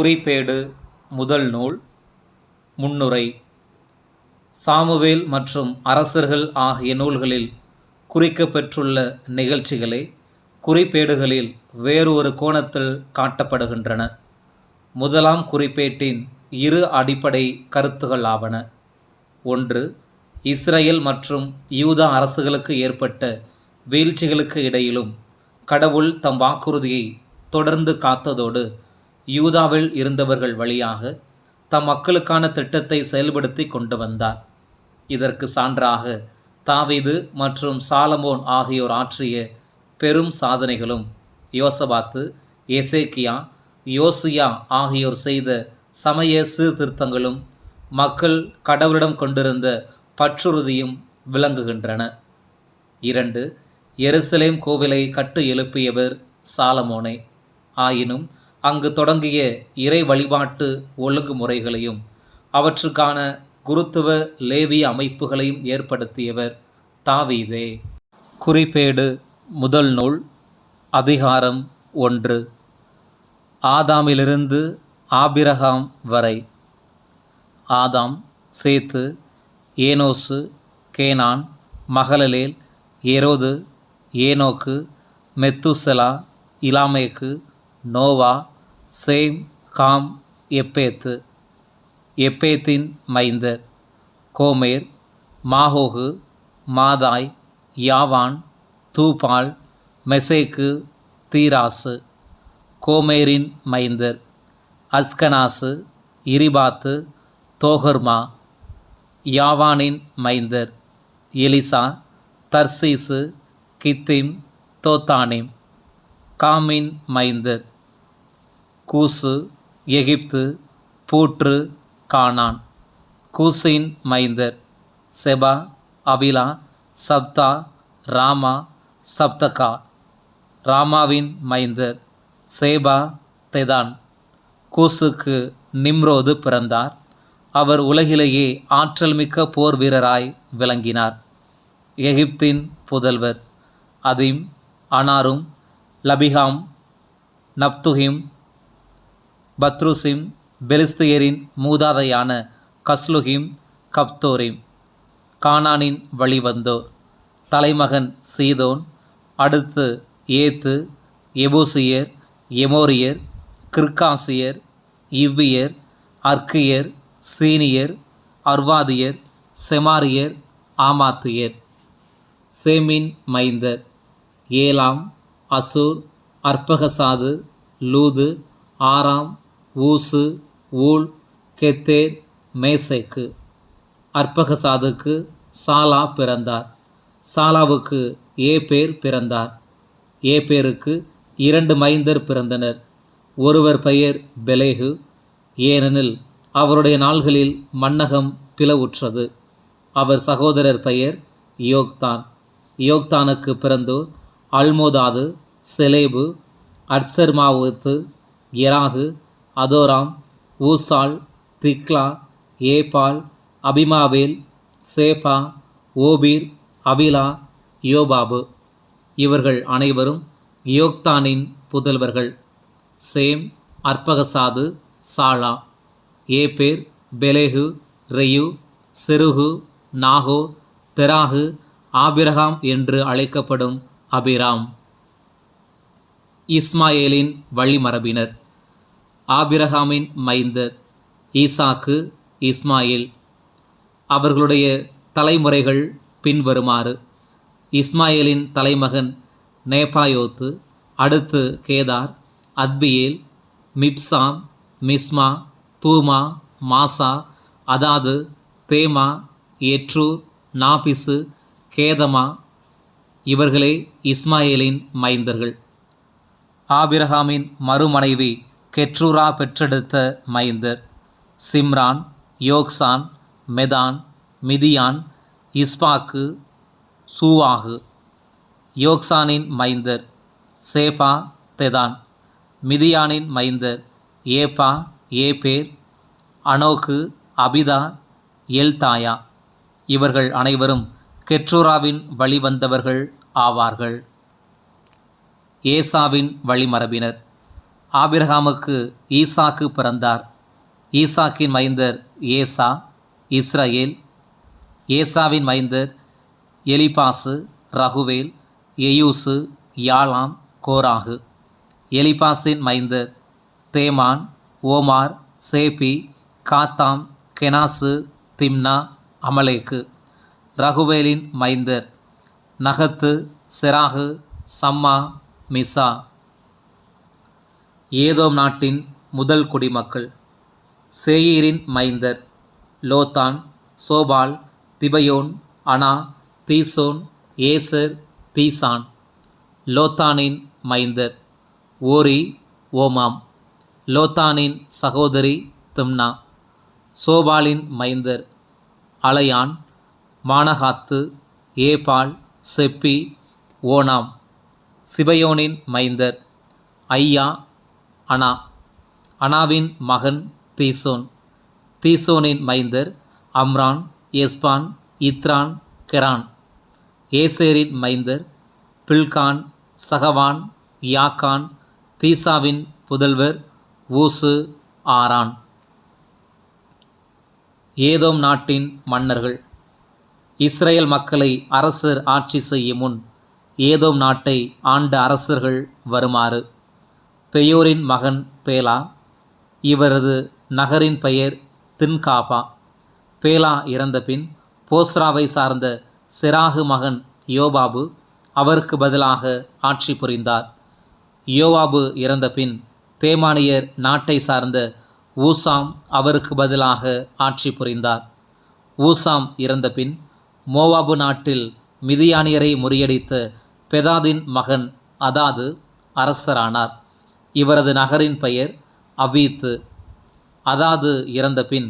குறிப்பேடு முதல் நூல் முன்னுரை. சாமுவேல் மற்றும் அரசர்கள் ஆகிய நூல்களில் குறிக்கப்பெற்றுள்ள நிகழ்ச்சிகளே குறிப்பேடுகளில் வேறு ஒரு கோணத்தில் காட்டப்படுகின்றன. முதலாம் குறிப்பேட்டின் இரு அடிப்படை கருத்துகள் ஆவன. ஒன்று இஸ்ரேல் மற்றும் யூதா அரசுகளுக்கு ஏற்பட்ட வீழ்ச்சிகளுக்கு இடையிலும் கடவுள் தம் வாக்குறுதியை தொடர்ந்து காத்ததோடு யூதாவில் இருந்தவர்கள் வழியாக தம் மக்களுக்கான திட்டத்தை செயல்படுத்தி கொண்டு வந்தார். இதற்கு சான்றாக தாவிது மற்றும் சாலமோன் ஆகியோர் ஆற்றிய பெரும் சாதனைகளும் யோசபாத்து எசேக்கியா யோசியா ஆகியோர் செய்த சமய சீர்திருத்தங்களும் மக்கள் கடவுளிடம் கொண்டிருந்த பற்றுறுதியும் விளங்குகின்றன. இரண்டு எருசலேம் கோவிலை கட்டு எழுப்பியவர் சாலமோனே. ஆயினும் அங்கு தொடங்கிய இறை வழிபாட்டு ஒழுங்குமுறைகளையும் அவற்றுக்கான குருத்துவ லேவிய அமைப்புகளையும் ஏற்படுத்தியவர் தாவீதே. குறிப்பேடு முதல் நூல் அதிகாரம் ஒன்று. ஆதாமிலிருந்து ஆபிரகாம் வரை. ஆதாம் சேத்து ஏனோசு கேனான் மகளலேல் ஏரோது Enoch Methuselah Lamech Noah Shem Ham Japheth. எப்பேத்தின் மைந்தர். கோமேர் மாஹோகு மாதாய் யாவான் தூபால் மெசேக்கு தீராசு. கோமேரின் மைந்தர். அஸ்கனாசு இரிபாத்து தோகர்மா. யாவானின் மைந்தர். எலிசா தர்சீசு கித்திம் தோத்தானிம். காமின் மைந்தர். கூசு எகிப்து பூற்று கானான் கூசின் மைந்தர் செபா அபிலா சப்தா ராமா சப்தகா. ராமாவின் மைந்தர் சேபா தெதான். கூசுக்கு நிம்ரோது பிறந்தார். அவர் உலகிலேயே ஆற்றல் மிக்க போர் வீரராய் விளங்கினார். எகிப்தின் புதல்வர் அதிம் அனாரும் லபிகாம் நப்துஹிம் பத்ருசிம் பெலிஸ்தியரின் மூதாதையான கஸ்லுஹிம் கப்தோரிம். கானானின் வழிவந்தோர். தலைமகன் சீதோன் அடுத்து ஏத்து எபூசியர் எமோரியர் கிர்காசியர் இவ்வியர் அர்க்கியர் சீனியர் அர்வாதியர் செமாரியர் ஆமாத்தியர். சேமின் மைந்தர். ஏலாம் அசூர் அற்பகசாது லூது ஆராம் ஊசு ஊழ் கெத்தேர் மேசைக்கு. அற்பகசாதுக்கு சாலா பிறந்தார். சாலாவுக்கு ஏபேர் பிறந்தார். ஏபேருக்கு இரண்டு மைந்தர் பிறந்தனர். ஒருவர் பெயர் பெலேகு. ஏனெனில் அவருடைய நாள்களில் மன்னகம் பிளவுற்றது. அவர் சகோதரர் பெயர் யோக்தான். யோக்தானுக்கு பிறந்தோர் அல்மோதாது செலேபு அட்சர்மாவுத்து எராகு அதோராம் ஊசால் திக்லா ஏபால் அபிமாவேல் சேபா ஓபீர் அபிலா யோபாபு. இவர்கள் அனைவரும் யோக்தானின் புதல்வர்கள். Shem Arphaxad Shelah. Eber Peleg Reu Serug Nahor Terah Abraham என்று அழைக்கப்படும் அபிராம். இஸ்மாயேலின் வழிமரபினர். ஆபிரகாமின் மைந்தர் ஈசாக்கு இஸ்மாயில் அவர்களுடைய தலைமுறைகள் பின்வருமாறு. இஸ்மாயிலின் தலைமகன் நேபாயோத்து அடுத்து Kedar Adbeel Mibsam Mishma Dumah Massa Hadad Tema எற்றூர் நாபிசு கேதமா இவர்களே இஸ்மாயிலின் மைந்தர்கள். ஆபிரகாமின் மறுமனைவி கெட்ரூரா பெற்றெடுத்த மைந்தர். சிம்ரான் யோக்சான் மெதான் மிதியான் இஸ்பாக்கு சூவாகு. யோக்சானின் மைந்தர் சேபா தெதான். மிதியானின் மைந்தர் ஏபா ஏபேர். அனோக்கு அபிதா எல்தாயா. இவர்கள் அனைவரும் கெட்ரூராவின் வழிவந்தவர்கள் ஆவார்கள். ஏசாவின் வழிமரபினர். ஆபிரகாமுக்கு ஈசாக்கு பிறந்தார். ஈசாக்கின் மைந்தர் ஏசா இஸ்ரேல் ஏசாவின் மைந்தர் எலிபாசு ரகுவேல் எயூசு யாலாம் கோராகு. எலிபாசின் மைந்தர் தேமான் ஓமார் சேபி காத்தாம் கெனாசு திம்னா அமலேக்கு. ரகுவேலின் மைந்தர் நகத்து செராகு சம்மா மிசா. ஏதோம் நாட்டின் முதல் குடிமக்கள். சேயீரின் மைந்தர் லோத்தான் சோபால் திபயோன் அனா தீசோன் ஏசர் தீசான். லோத்தானின் மைந்தர் ஓரி ஓமாம். லோத்தானின் சகோதரி திம்னா. சோபாலின் மைந்தர் அலையான் மானகாத்து ஏபால் செப்பி ஓனாம். சிபயோனின் மைந்தர் ஐயா அனா. அனாவின் மகன் தீசோன். தீசோனின் மைந்தர் அம்ரான் எஸ்பான் இத்ரான் கெரான். ஏசேரின் மைந்தர் பில்கான் சகவான் யாக்கான் தீசாவின் புதல்வர் ஊசு ஆரான். ஏதோம் நாட்டின் மன்னர்கள். இஸ்ரேல் மக்களை அரசர் ஆட்சி செய்யும் முன் ஏதோம் நாட்டை ஆண்ட அரசர்கள் வருமாறு. பெயோரின் மகன் பேலா இவரது நகரின் பெயர் தின்காபா. பேலா இறந்தபின் போஸ்ராவை சார்ந்த சிராகு மகன் யோபாபு அவருக்கு பதிலாக ஆட்சி புரிந்தார். யோவாபு இறந்தபின் தேமானியர் நாட்டை சார்ந்த ஊசாம் அவருக்கு பதிலாக ஆட்சி புரிந்தார். ஊசாம் இறந்தபின் மோவாபு நாட்டில் மிதியானியரை முறியடித்த பெதாதின் மகன் அதாது அரசரானார். இவரது நகரின் பெயர் அவீத்து அதாது இறந்தபின்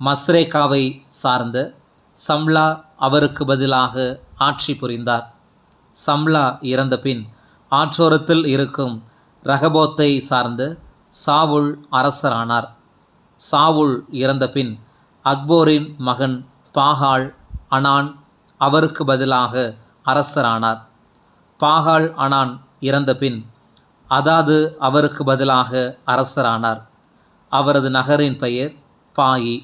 மஸ்ரேகாவை சார்ந்த சம்லா அவருக்கு பதிலாக ஆட்சி புரிந்தார். சம்லா இறந்த பின் ஆற்றோரத்தில் இருக்கும் ரகபோத்தை சார்ந்த சாவுல் அரசரானார். சாவுல் இறந்த பின் அக்போரின் மகன் பாகால் அனான் அவருக்கு பதிலாக அரசரானார். பாகால் அனான் இறந்த பின் அதாது அவருக்கு பதிலாக அரசரானார். அவரது நகரின் பெயர் பாயி.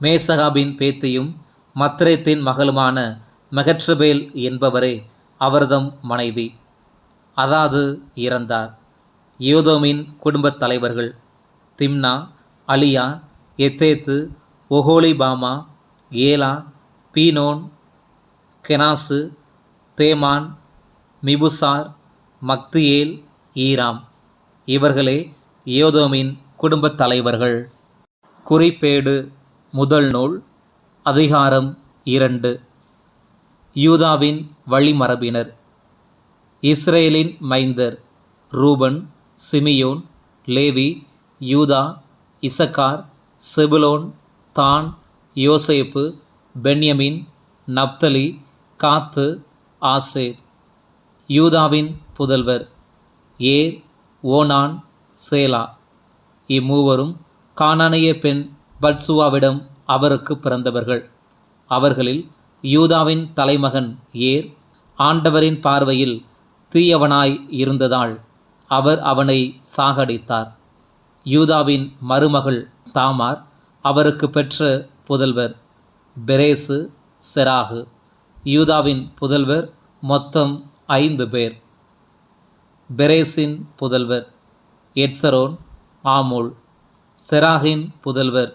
மேசகாபின் பேத்தியும் மத்ரேத்தின் மகளுமான மெகட்ரபேல் என்பவரே அவர்தம் மனைவி. அதாது இறந்தார். யோதோமின் குடும்பத் தலைவர்கள் திம்னா அலியா எத்தேத்து ஒஹோலிபாமா ஏலா பீனோன் கெனாசு தேமான் மிபுசார் மக்தியேல் ஈராம். இவர்களே யோதோமின் குடும்பத் தலைவர்கள். குறிப்பேடு முதல் நூல் அதிகாரம் இரண்டு. யூதாவின் வழிமரபினர். இஸ்ரேலின் மைந்தர் Reuben Simeon Levi Judah Issachar Zebulun Dan Joseph Benjamin Naphtali காத்து ஆசேர். யூதாவின் புதல்வர். ஏர் ஓனான் சேலா. இம்மூவரும் கானானிய பெண் பட்சுவாவிடம் அவருக்கு பிறந்தவர்கள். அவர்களில் யூதாவின் தலைமகன் ஏர் ஆண்டவரின் பார்வையில் தீயவனாய் இருந்ததால் அவர் அவனை சாகடித்தார். யூதாவின் மருமகள் தாமார் அவருக்கு பெற்ற புதல்வர் பெரேசு செராகு. யூதாவின் புதல்வர் மொத்தம் ஐந்து பேர். பெரேசின் புதல்வர் எட்சரோன் ஆமுல் செராகின் புதல்வர்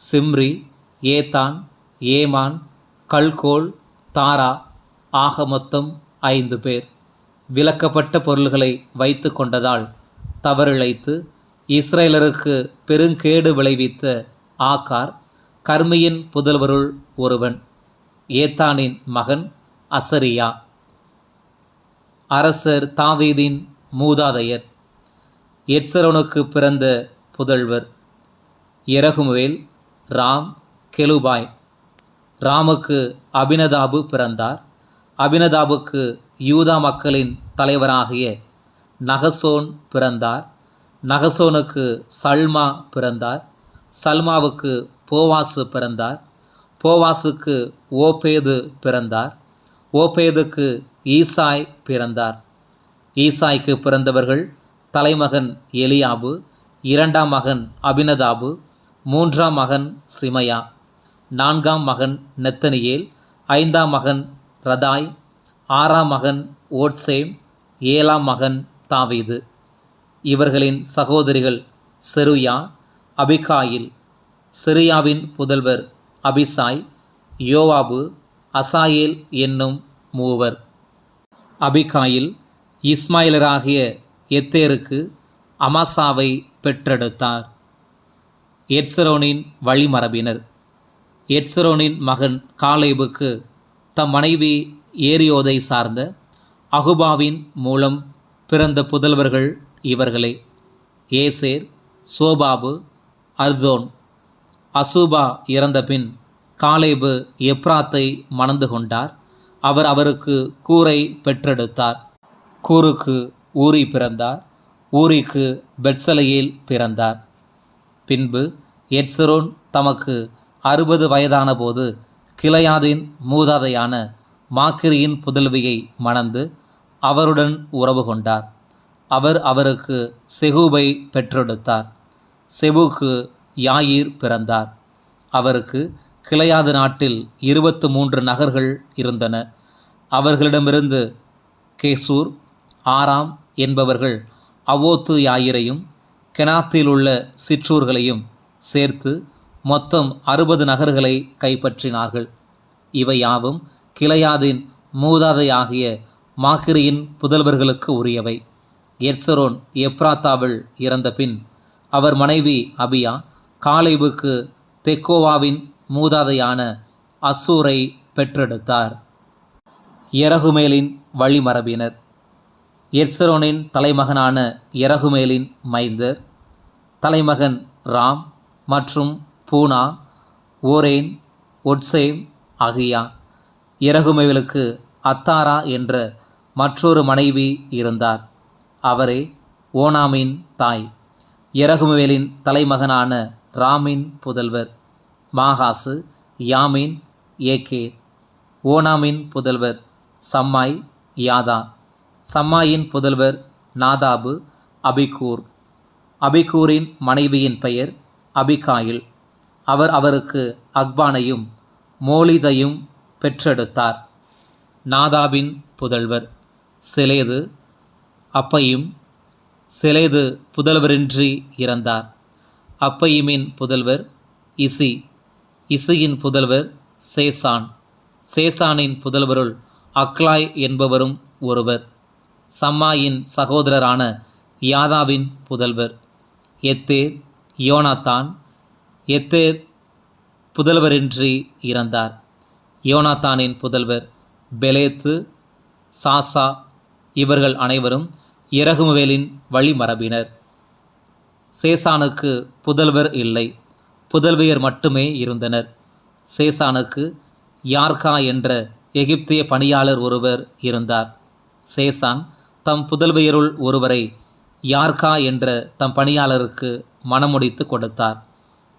சிம்ரி ஏதான் ஏமான் கல்கோல் தாரா ஆக மொத்தம் ஐந்து பேர். விலக்கப்பட்ட பொருள்களை வைத்து கொண்டதால் தவறிழைத்து இஸ்ரேலருக்கு பெருங்கேடு விளைவித்த ஆகார் கர்மியின் புதல்வருள் ஒருவன் ஏத்தானின் மகன் அசரியா. அரசர் தாவீதின் மூதாதையர். எட்சரோனுக்கு பிறந்த புதல்வர். இரகுமுவேல் ராம் கெலுபாய். ராமுக்கு அபினதாபு பிறந்தார். அபினதாபுக்கு யூதா மக்களின் தலைவராகிய நகசோன் பிறந்தார். நகசோனுக்கு சல்மா பிறந்தார். சல்மாவுக்கு போவாசு பிறந்தார். போவாசுக்கு ஓபேது பிறந்தார். ஓபேதுக்கு ஈசாய் பிறந்தார். ஈசாய்க்கு பிறந்தவர்கள் தலைமகன் எலியாபு இரண்டாம் மகன் அபினதாபு மூன்றாம் மகன் சிமையா நான்காம் மகன் நெத்தனியேல் ஐந்தாம் மகன் ரதாய் ஆறாம் மகன் ஓட்சேம் ஏழாம் மகன் தாவீது. இவர்களின் சகோதரிகள் செருயா அபிகாயில் செருயாவின் புதல்வர் அபிசாய் யோவாபு அசாயேல் என்னும் மூவர். அபிகாயில் இஸ்மாயிலராகிய எத்தேருக்கு அமாசாவை பெற்றெடுத்தார். எட்சரோனின் வழிமரபினர். எட்சரோனின் மகன் காலேபுக்கு தம் மனைவி ஏரியோதை சார்ந்த அகுபாவின் மூலம் பிறந்த புதல்வர்கள் இவர்களே. ஏசேர் சோபாபு அர்தோன். அசூபா இறந்தபின் காலேபு எப்ராத்தை மணந்து கொண்டார். அவர் அவருக்கு கூரை பெற்றெடுத்தார். கூருக்கு ஊரி பிறந்தார் ஊரிக்கு பெட்சலையில் பிறந்தார். பின்பு எட்சரோன் தமக்கு அறுபது வயதான போது கிளையாதின் மூதாதையான மாக்கிரியின் புதல்வியை மணந்து அவருடன் உறவு கொண்டார். அவர் அவருக்கு செகுபை பெற்றெடுத்தார். செபுக்கு யாயிர் பிறந்தார். அவருக்கு கிளையாது நாட்டில் இருபத்து மூன்று நகர்கள் இருந்தன. அவர்களிடமிருந்து கேசூர் ஆராம் என்பவர்கள் அவோத்து யாயிரையும் கெனாத்தில் உள்ள சிற்றூர்களையும் சேர்த்து மொத்தம் அறுபது நகர்களை கைப்பற்றினார்கள். இவை யாவும் கிளையாதின் மூதாதையாகிய மாக்கிரியின் புதல்வர்களுக்கு உரியவை. எர்சரோன் எப்ராத்தாவில் இறந்த பின் அவர் மனைவி அபியா காலைவுக்கு தெக்கோவாவின் மூதாதையான அசூரை பெற்றெடுத்தார். எரகுமேலின் வழிமரபினர். எர்சரோனின் தலைமகனான எரகுமேலின் மைந்தர் தலைமகன் ராம் மற்றும் பூனா ஓரேன் ஒட்சேம் ஆகியா. எரகுமேலுக்கு அத்தாரா என்ற மற்றொரு மனைவி இருந்தார். அவரே ஓனாமின் தாய். எரகுமேலின் தலைமகனான ராமின் புதல்வர். மாகாசு யாமின் ஏகே. ஓனாமின் புதல்வர் சம்மாய் யாதா. சம்மாயின் புதல்வர் நாதாபு அபிகூர். அபிகூரின் மனைவியின் பெயர் அபிகாயில். அவர் அவருக்கு அக்பானையும் மோலிதையும் பெற்றெடுத்தார். நாதாபின் புதல்வர் சிலேது அப்பையும் சிலேது புதல்வரின்றி இறந்தார். அப்பையுமின் புதல்வர் இசி. இசியின் புதல்வர் சேசான். சேசானின் புதல்வருள் அக்லாய் என்பவரும் ஒருவர். சம்மாயின் சகோதரரான யாதாவின் புதல்வர். எத்தேர் யோனாத்தான். எத்தேர் புதல்வரின்றி இறந்தார். யோனாத்தானின் புதல்வர் பெலேத்து சாசா இவர்கள் அனைவரும் இறகுமுவேலின் வழிமரபினர். சேசானுக்கு புதல்வர் இல்லை. புதல்வியர் மட்டுமே இருந்தனர். சேசானுக்கு யார்கா என்ற எகிப்திய பணியாளர் ஒருவர் இருந்தார். சேசான் தம் புதல்வியருள் ஒருவரை யார்கா என்ற தம் பணியாளருக்கு மனமுடித்து கொடுத்தார்.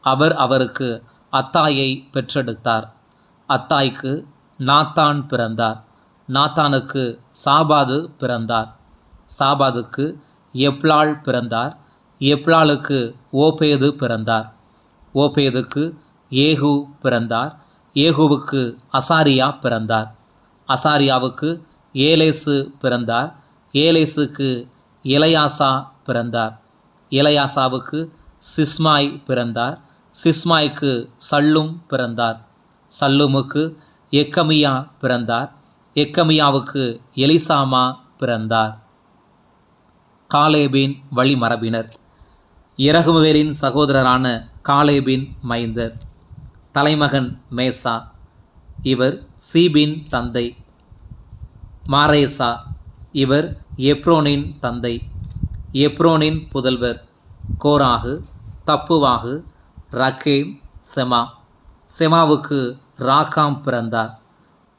அவர் அவருக்கு அத்தாயை பெற்றெடுத்தார். அத்தாய்க்கு நாத்தான் பிறந்தார். நாத்தானுக்கு சாபாது பிறந்தார். சாபாதுக்கு எப்லாள் பிறந்தார். எப்லாளுக்கு ஓபேது பிறந்தார். ஓபேதுக்கு ஏகு பிறந்தார். ஏகுவுக்கு அசாரியா பிறந்தார். அசாரியாவுக்கு ஏலேசு பிறந்தார். ஏலேசுக்கு இளையாசா பிறந்தார். இளையாசாவுக்கு சிஸ்மாய் பிறந்தார். சிஸ்மாய்க்கு சல்லும் பிறந்தார். சல்லுமுக்கு எக்கமியா பிறந்தார். எக்கமியாவுக்கு எலிசாமா பிறந்தார். காலேபின் வழிமரபினர். இரகுமவேலின் சகோதரரான காலேபின் மைந்தர். தலைமகன் மேசா. இவர் சீபின் தந்தை. மாரேசா. இவர் எப்ரோனின் தந்தை. எப்ரோனின் புதல்வர். கோராகு தப்புவாகு ரக்கேம் செமா. செமாவுக்கு ராகாம் பிறந்தார்.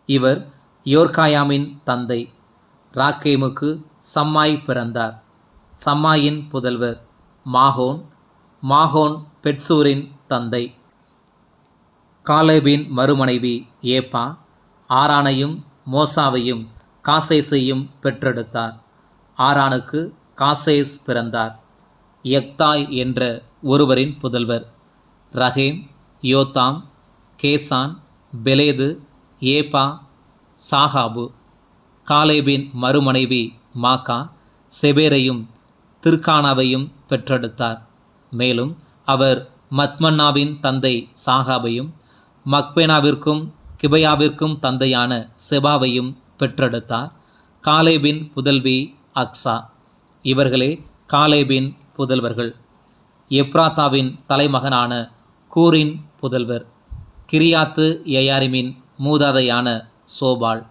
இவர் யோர்காயாமின் தந்தை. ராகேமுக்கு சம்மாய் பிறந்தார். சம்மாயின் புதல்வர். மாகோன் மாகோன் பெட்சூரின் தந்தை. காலேபின் மறுமனைவி ஏப்பா. ஆரானையும் மோசாவையும் காசேசையும் பெற்றெடுத்தார். ஆரானுக்கு காசேஸ் பிறந்தார். எக்தாய் என்ற ஒருவரின் புதல்வர். Regem Jotham Geshan Pelet Ephah Shaaph. காலேபின் மறுமனைவி மாக்கா செபேரையும் திர்கானாவையும் பெற்றெடுத்தார். மேலும் அவர் மத்மன்னாவின் தந்தை சாகாபையும் மக்பேனாவிற்கும் கிபையாவிற்கும் தந்தையான செபாவையும் பெற்றெடுத்தார். காலேபின் புதல்வி அக்ஸா இவர்களே காலேபின் புதல்வர்கள். எப்ராத்தாவின் தலைமகனான கூரின் புதல்வர். கிரியாத்து ஏயாரிமின் மூதாதையான சோபால்.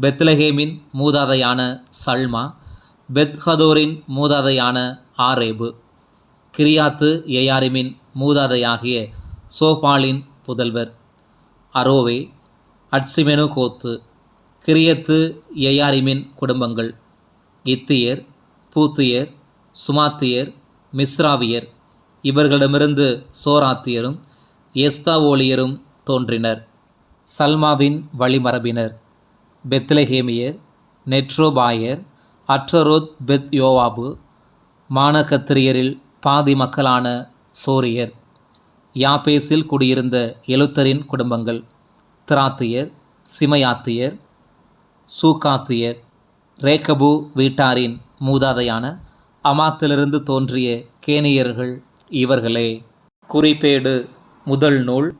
பெத்லஹேமின் மூதாதையான சல்மா. பெத்ஹதோரின் மூதாதையான ஆரேபு. கிரியாத்து ஏயாரிமின் மூதாதையாகிய சோபாலின் புதல்வர். அரோவே அட்சிமெனு கோத்து கிரியத்து எயாரிமின் குடும்பங்கள். இத்தியர் பூத்தியர் சுமாத்தியர் மிஸ்ராவியர். இவர்களிடமிருந்து சோராத்தியரும் எஸ்தாவோலியரும் தோன்றினர். சல்மாவின் வழிமரபினர். பெத்லஹேமியர் நெட்ரோபாயர் அற்றரோத் பெத் யோவாபு மானகத்திரியரில் பாதி மக்களான சோரியர். யாபேஸில் குடியிருந்த எழுத்தரின் குடும்பங்கள். திராத்தியர் சிமையாத்தியர் சூகாத்தியர் ரேகபு வீட்டாரின் மூதாதையான அமாத்திலிருந்து தோன்றிய கேனியர்கள் இவர்களே. குறிப்பேடு முதல் நூல்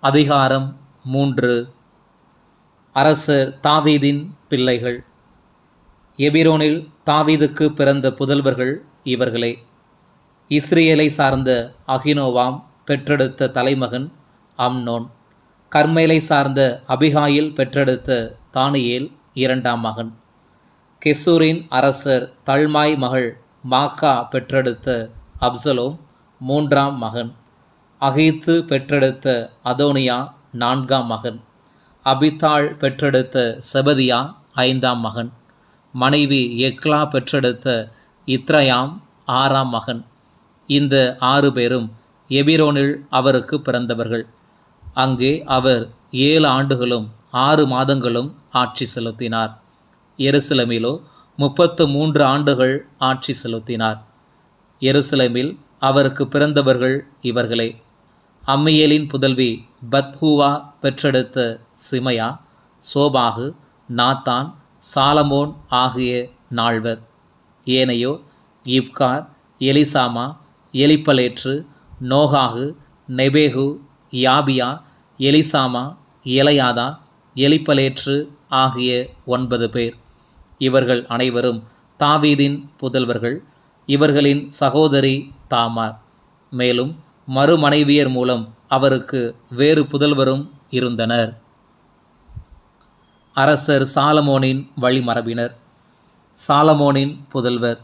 அதிகாரம் மூன்று. அரசர் தாவீதின் பிள்ளைகள். எபிரோனில் தாவீதுக்கு பிறந்த புதல்வர்கள் இவர்களே. இஸ்ரேலை சார்ந்த அகினோவாம் பெற்றெடுத்த தலைமகன் அம்னோன். கர்மேலை சார்ந்த அபிகாயில் பெற்றெடுத்த தானியேல். இரண்டாம் மகன். கெசூரின் அரசர் தல்மாய் மகள் மாக்கா பெற்றெடுத்த அப்சலோம் மூன்றாம் மகன். அகித்து பெற்றெடுத்த அதோனியா நான்காம் மகன். அபித்தாள் பெற்றெடுத்த செபதியா ஐந்தாம் மகன். மனைவி எக்லா பெற்றெடுத்த இத்ரயாம் ஆறாம் மகன். இந்த ஆறு பேரும் எபிரோனில் அவருக்கு பிறந்தவர்கள். அங்கே அவர் ஏழு ஆண்டுகளும் ஆறு மாதங்களும் ஆட்சி செலுத்தினார். எருசலமிலோ முப்பத்து மூன்று ஆண்டுகள் ஆட்சி செலுத்தினார். எருசலமில் அவருக்கு பிறந்தவர்கள் இவர்களே. அம்மியலின் புதல்வி பத்ஹூவா பெற்றெடுத்த சிமையா சோபாகு நாத்தான் சாலமோன் ஆகிய நால்வர். ஏனையோ இப்கார் எலிசாமா எலிப்பலேற்று நோகாகு நெபேகு யாபியா எலிசாமா எலையாதா எலிப்பலேற்று ஆகிய ஒன்பது பேர். இவர்கள் அனைவரும் தாவீதின் புதல்வர்கள். இவர்களின் சகோதரி தாமார். மேலும் மறுமனைவியர் மூலம் அவருக்கு வேறு புதல்வரும் இருந்தனர். அரசர் சாலமோனின் வழிமரபினர். சாலமோனின் புதல்வர்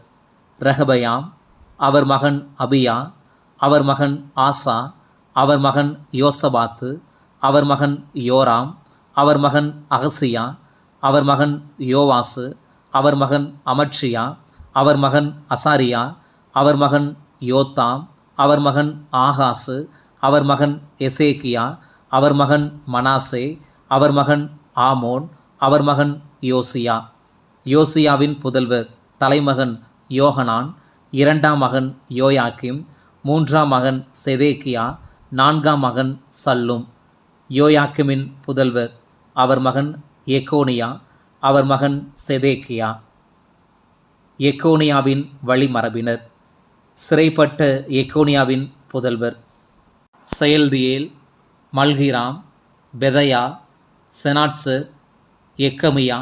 ரஹபயாம் அவர் மகன் அபியா. அவர் மகன் ஆசா. அவர் மகன் யோசபாத்து. அவர் மகன் யோராம். அவர் மகன் அகசியா அவர் மகன் யோவாசு அவர் மகன் அமட்சியா அவர் மகன் அசாரியா அவர் மகன் யோத்தாம் அவர் மகன் ஆகாசு அவர் மகன் எசேக்கியா அவர் மகன் மனாசே அவர் மகன் ஆமோன் அவர் மகன் யோசியா யோசியாவின் புதல்வர் தலைமகன் யோகனான் இரண்டாம் மகன் யோயாக்கிம் மூன்றாம் மகன் செதேக்கியா நான்காம் மகன் சல்லும் யோயாக்கிமின் புதல்வர் அவர் மகன் எக்கோனியா அவர் மகன் செதேக்கியா. எக்கோனியாவின் வழிமரபினர். சிறைப்பட்ட எக்கோனியாவின் புதல்வர். செயல்தியேல் மல்கிராம் பெதயா செனாட்ஸு எக்கமியா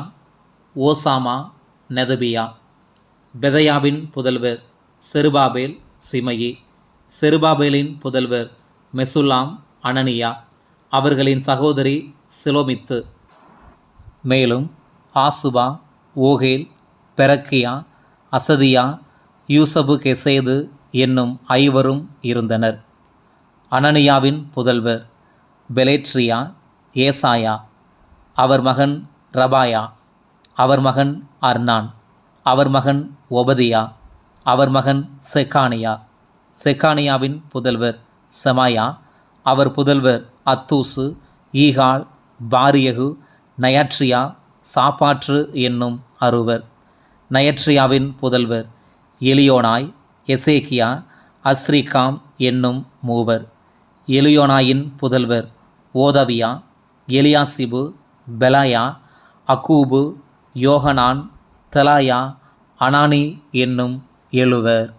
ஓசாமா நெதபியா. பெதையாவின் புதல்வர் செருபாபேல் சிமயி. செருபாபேலின் புதல்வர் மெசுலாம் அனனியா. அவர்களின் சகோதரி சிலோமித்து. மேலும் ஆசுபா ஓகேல் பெரக்கியா அசதியா யூசபு கெசேது என்னும் ஐவரும் இருந்தனர். அனனியாவின் புதல்வர் பெலேட்ரியா ஏசாயா. அவர் மகன் ரபாயா. அவர் மகன் அர்னான். அவர் மகன் ஒபதியா. அவர் மகன் செக்கானியா. செக்கானியாவின் புதல்வர் செமாயா. அவர் புதல்வர் அத்தூசு ஈகால் பாரியகு நயாட்ரியா சாப்பாற்று என்னும் அறுவர். நயட்ரியாவின் புதல்வர் எலியோனாய் எசேக்கியா அஸ்ரிகாம் என்னும் மூவர். எலியோனாயின் புதல்வர் ஓதவியா எலியாசிபு பெலாயா அக்கூபு யோகனான் தெலாயா அனானி என்னும் எழுவர்.